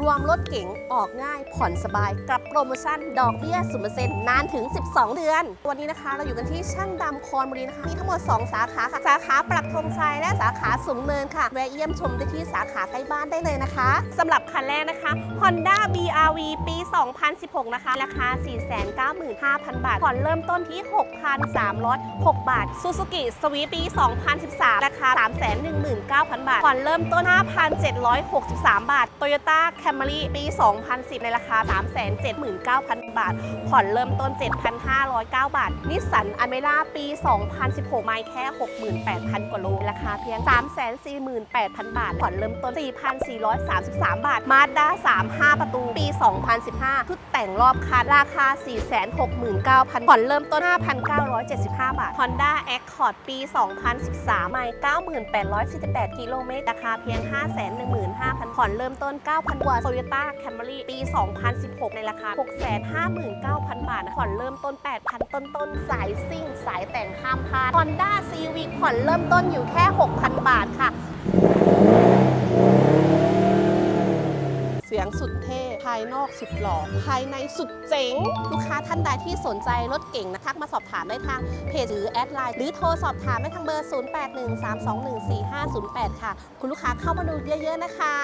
รวมรถเก๋งออกง่ายผ่อนสบายกับโปรโมชั่นดอกเบี้ย0%นนานถึง 12 เดือนวันนี้นะคะ เราอยู่กันที่ช่างดำคอนบุรีนะคะมีทั้งหมด 2 สาขาค่ะ สาขาปรับธงชัยและสาขาสูงเนินค่ะแวะเยี่ยมชมได้ที่สาขาใกล้บ้านได้เลยนะคะสำหรับคันแรกนะคะ Honda BRV ปี 2016 นะคะ ราคา 495,000 บาทผ่อนเริ่มต้นที่ 6,306 บาท Suzuki Swift ปี 2013 ราคา 319,000 บาทผ่อนเริ่มต้น 5,763 บาท Toyota Camry ปี 2010 ในราคา 379,000 บาท ผ่อนเริ่มต้น 7,509 บาท นิสสันอเมร่าปี 2016 ไม่แค่ 68,000 กว่าโล ราคาเพียง 348,000 บาท ผ่อนเริ่มต้น 4,433 บาท Mazda 3 5 ประตู ปี 2015 ชุดแต่งรอบคันราคา 469,000 ผ่อนเริ่มต้น 5,975 บาท Honda Accord ปี 2013 ไม่ 9848 กิโลเมตร ราคาเพียง 515,000 ผ่อนเริ่มต้น 9,000กว่า Toyota Camry ปี 2016 ในราคา 659,000 บาทผ่อนเริ่มต้น 8,000 ต้นต้นสายซิ่ง สายแต่งห้ามพลาด Honda Civic ผ่อนเริ่มต้นอยู่แค่ 6,000 บาทค่ะ เสียงสุดเท่ภายนอกสุดหล่อภายในสุดเจ๋ง ลูกค้าท่านใดที่สนใจรถเก่งนะทักมาสอบถามได้ทางเพจหรือแอดไลน์หรือโทรสอบถามได้ทางเบอร์ 0813214508 ค่ะ คุณลูกค้าเข้ามาดูเยอะ ๆ นะคะ